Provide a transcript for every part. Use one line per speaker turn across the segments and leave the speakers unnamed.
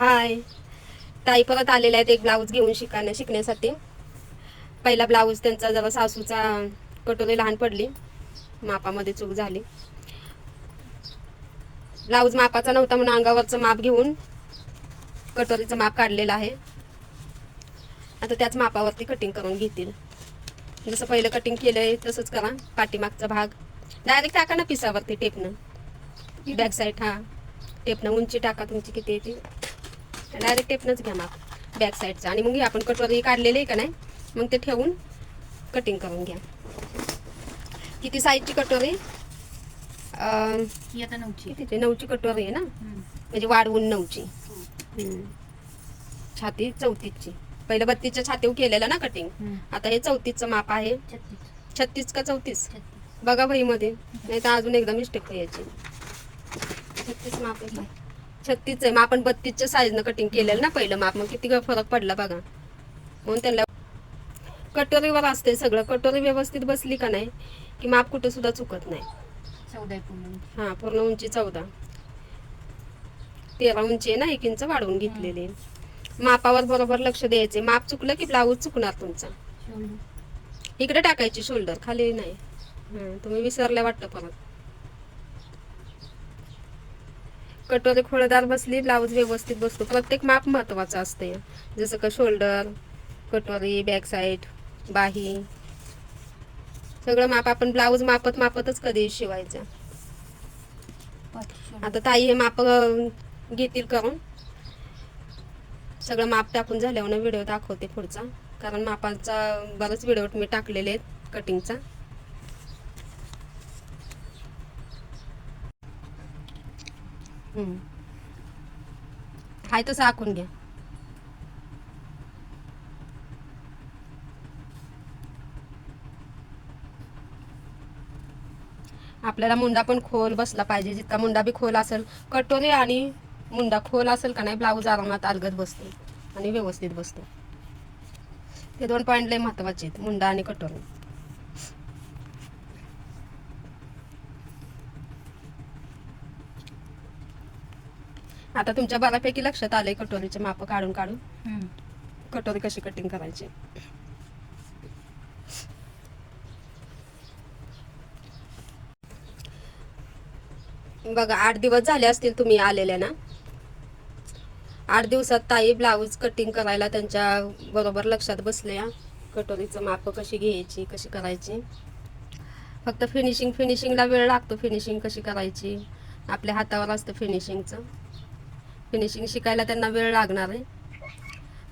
हाय. ताई परत आलेल्या आहेत एक ब्लाऊज घेऊन शिकायला शिकण्यासाठी. पहिला ब्लाऊज त्यांचा जरा सासूचा कटोरी लहान पडली. मापामध्ये चूक झाली. ब्लाऊज मापाचा नव्हता म्हणून अंगावरचं माप घेऊन कटोरीचं माप काढलेलं आहे. आता त्याच मापावरती कटिंग करून घेतील. जसं पहिलं कटिंग केलंय तसंच करा. पाठीमागचा भाग. डायरेक्ट टाका ना पिसावरती टेपनं बॅक साईड हा. टेपनं उंची टाका तुमची किती येते डायरेक्ट टेपनंच घ्या माप. बॅक साईडचा आणि मग आपण कटोरी काढलेली आहे का नाही मग ते ठेवून कटिंग करून घ्या. किती साईजची कटोरी?
ही आता नऊची
कटोरी आहे ना? म्हणजे वाढवून नऊची. छाती चौतीसची. पहिलं बत्तीसच्या छातीव केलेलं ना कटिंग आता हे चौतीसचं माप आहे.
छत्तीस.
का चौतीस? बघा वहीमध्ये नाही तर अजून एकदा मिस्टेक यायची. छत्तीस माप आहे? छत्तीस आहे. मग आपण बत्तीसच्या साईजनं कटिंग केलेलं ना पहिलं माप मग किती फरक पडला बघा. म्हणून त्यांना कटोरीवर असते सगळं. कटोरी व्यवस्थित बसली का नाही की माप कुठं सुद्धा चुकत नाही.
चौदा पूर्ण उंची.
हा पूर्ण उंची चौदा. तेरा उंची आहे ना एक इंच वाढवून घेतलेली. मापावर बरोबर लक्ष द्यायचे माप चुकलं की ब्लाऊज चुकणार तुमचा. इकडे टाकायची शोल्डर खाली नाही. तुम्ही विसरल्या वाटतं परत. कटोरी खोळदार बसली ब्लाऊज व्यवस्थित बसतो. प्रत्येक माप महत्वाचं असते. जसं का शोल्डर कटोरी बॅक साईड बाही. सगळं माप आपण ब्लाऊज मापत मापतच कधी शिवायचं. आता ताई हे माप घेतील करून. सगळं माप टाकून झाल्यावर व्हिडिओ दाखवते पुढचा. कारण मापाचा बराच व्हिडिओ मी टाकलेले आहेत कटिंगचा हाय तसं आखून घ्या आपल्याला मुंडा पण खोल बसला पाहिजे. जितका मुंडा बी खोल असेल कटोरी आणि मुंडा खोल असेल का नाही ब्लाऊज आरामात अलगद बसतो आणि व्यवस्थित बसतो. ते दोन पॉईंट लय महत्त्वाचे आहेत मुंडा आणि कटोरी आता तुमच्या बऱ्यापैकी लक्षात आलंय कटोरीचे माप काढून काढून. कटोरी कशी कटिंग करायची? बघा आठ दिवस झाले असतील तुम्ही आलेल्या ना? आठ दिवसात ताई ब्लाऊज कटिंग करायला त्यांच्या बरोबर लक्षात बसल्या कटोरीचं माप कशी घ्यायची कशी करायची? फक्त फिनिशिंग फिनिशिंगला वेळ लागतो फिनिशिंग कशी करायची? आपल्या हातावर असतं फिनिशिंगचं फिनिशिंग शिकायला त्यांना वेळ लागणार आहे.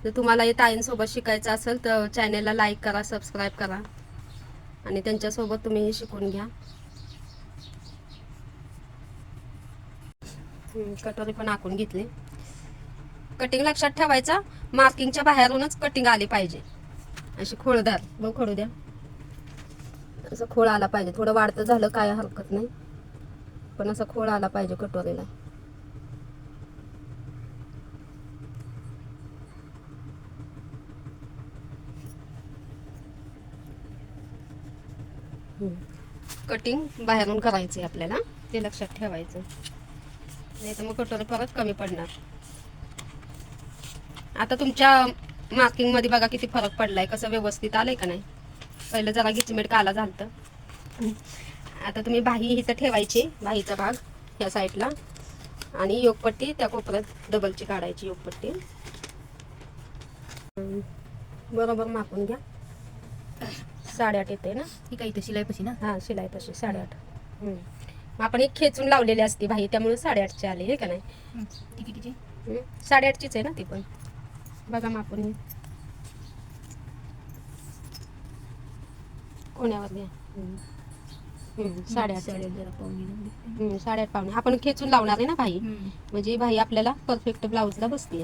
जर तुम्हाला हे ताईंसोबत शिकायचं असेल तर चॅनेलला लाईक करा सबस्क्राईब करा. आणि त्यांच्यासोबत तुम्ही हे शिकून घ्या. कटोरी पण आखून घेतली. कटिंग लक्षात ठेवायचा मार्किंगच्या बाहेरूनच कटिंग आली पाहिजे. अशी खोळदार बघ खोडू द्या. असं खोळ आला पाहिजे. थोडं वाढतं झालं काय हरकत नाही. पण असं खोळ आला पाहिजे कटोरीला. कटिंग बाहेरून करायची आपल्याला. ते लक्षात ठेवायचं. नाही तर मग कटोरी परत कमी पडणार. आता तुमच्या मार्किंगमध्ये बघा किती फरक पडलाय. कसं व्यवस्थित आलंय का नाही? पहिलं जरा गिचमिट काला झालत. आता तुम्ही बाही हिचं ठेवायची बाहीचा भाग या साईडला आणि योगपट्टी त्या कोपऱ्यात डबलची काढायची योगपट्टी. बरोबर मापून घ्या. साडेआठ येते ना?
ही काही इथं शिलाई पशी ना?
हा शिलाई तशी साडेआठ. हम्म. मग आपण एक खेचून लावलेली असते बाई त्यामुळे साडेआठची आली हे का नाही?
हम्म.
साडेआठचीच आहे ना ती पण. बघा मापून हे. कोण्यावर घ्या. हम्म. हम्म, साडेआठ.
साडेआठ जरा पाहुणे लागली.
हम्म, साडेआठ पावणे आपण खेचून लावणार आहे ना
हम्म.
म्हणजे बाई आपल्याला परफेक्ट ब्लाऊजला बसते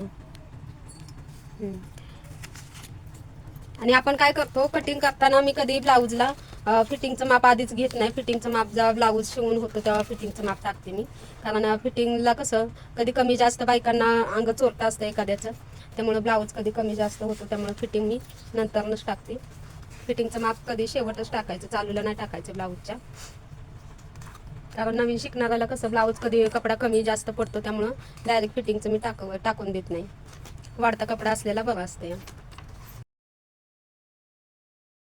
आणि आपण काय करतो कटिंग करताना मी कधी ब्लाऊजला फिटिंगचं माप आधीच घेत नाही. फिटिंगचं माप जेव्हा ब्लाऊज शिवून होतं तेव्हा फिटिंगचं माप टाकते मी. कारण फिटिंगला कसं कधी कमी जास्त बायकांना अंग चोरता असतं एखाद्याचं त्यामुळे ब्लाऊज कधी कमी जास्त होतो त्यामुळे फिटिंग मी नंतरनच टाकते. फिटिंगचं माप कधी शेवटच टाकायचं चालूला नाही टाकायचं ब्लाऊजच्या कारण नवीन शिकणाऱ्याला कसं ब्लाऊज कधी कपडा कमी जास्त पडतो त्यामुळं डायरेक्ट फिटिंगचं मी टाक टाकून देत नाही. वाढता कपडा असलेला बरा असते